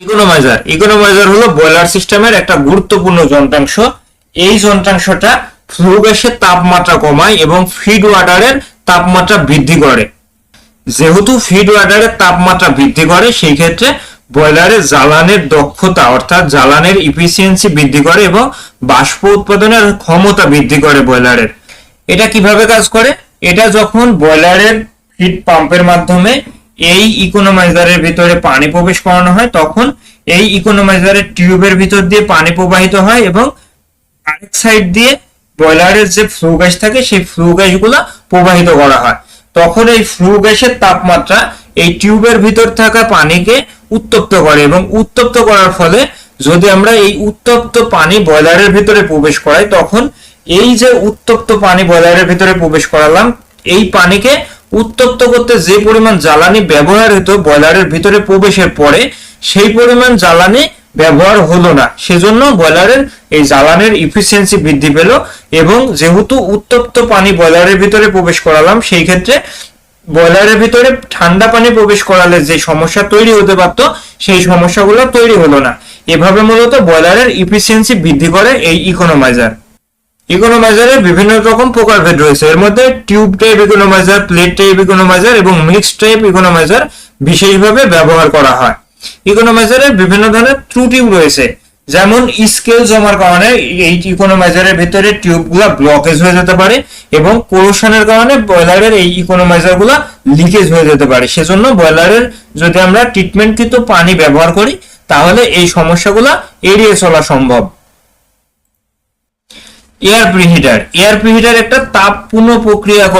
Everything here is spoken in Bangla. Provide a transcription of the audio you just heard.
ইকোনোমাইজার ইকোনোমাইজার হলো বয়লার সিস্টেমের একটা গুরুত্বপূর্ণ যন্ত্রাংশ। এই যন্ত্রাংশটা ফ্লু গ্যাসের তাপমাত্রা কমায় এবং ফিড ওয়াটারের তাপমাত্রা বৃদ্ধি করে। যেহেতু ফিড ওয়াটারের তাপমাত্রা বৃদ্ধি করে, সেই ক্ষেত্রে বয়লারের জ্বালানের দক্ষতা, অর্থাৎ জ্বালানের ইফিসিয়েন্সি বৃদ্ধি করে এবং বাষ্প উৎপাদনের ক্ষমতা বৃদ্ধি করে বয়লারের এটা কীভাবে কাজ করে? এটা যখন বয়লারের হিট পাম্পের মাধ্যমে এই ইকোনোমাইজারের ভিতরে পানি প্রবেশ করানো হয়, তখন এই ইকোনোমাইজারের টিউবের ভিতর দিয়ে পানি প্রবাহিত হয় এবং আরেক সাইড দিয়ে বয়লারের যে ফ্লু গ্যাস থাকে, সেই ফ্লু গ্যাসগুলো প্রবাহিত করা হয়। তখন এই ফ্লু গ্যাসের তাপমাত্রা এই টিউবের ভিতর থাকা পানিকে উত্তপ্ত করে এবং উত্তপ্ত করার ফলে যদি আমরা এই উত্তপ্ত পানি বয়লারের ভিতরে প্রবেশ করাই, তখন এই যে উত্তপ্ত পানি বয়লারের ভিতরে প্রবেশ করালাম, এই পানিকে উত্তপ্ত করতে যে পরিমাণ জ্বালানি ব্যবহার হতো বয়লারের ভিতরে প্রবেশের পরে, সেই পরিমাণ জ্বালানি ব্যবহার হলো না। সেজন্য বয়লারের এই জ্বালানির ইফিসিয়েন্সি বৃদ্ধি পেল এবং যেহেতু উত্তপ্ত পানি বয়লারের ভিতরে প্রবেশ করালাম, সেই ক্ষেত্রে বয়লারের ভিতরে ঠান্ডা পানি প্রবেশ করালে যে সমস্যা তৈরি হতে পারতো, সেই সমস্যাগুলো তৈরি হলো না। এভাবে মূলত বয়লারের ইফিসিয়েন্সি বৃদ্ধি করে এই ইকোনোমাইজার ইকোনোমাইজারের বিভিন্ন রকম প্রকারভেদ রয়েছে। এর মধ্যে tube type economiser plate type economiser এবং মিক্স টাইপ ইকোনোমাইজার বিশেষভাবে ব্যবহার করা হয়। ইকোনোমাইজারের বিভিন্ন ধরনের ত্রুটি রয়েছে। যেমন স্কেল জমার কারণে এই ইকোনোমাইজারের ভিতরে টিউবগুলা ব্লকেজ হয়ে যেতে পারে এবং কোরোশনের কারণে বয়লারের এই ইকোনোমাইজারগুলা লিকেজ হয়ে যেতে পারে। সেজন্য বয়লারের যদি আমরা ট্রিটমেন্টকৃত পানি ব্যবহার করি, তাহলে এই সমস্যাগুলা এড়িয়ে চলা সম্ভব। এয়ার প্রিহিটার এয়ার প্রিহিটার একটা তাপ পুনঃ প্রক্রিয়াকরণ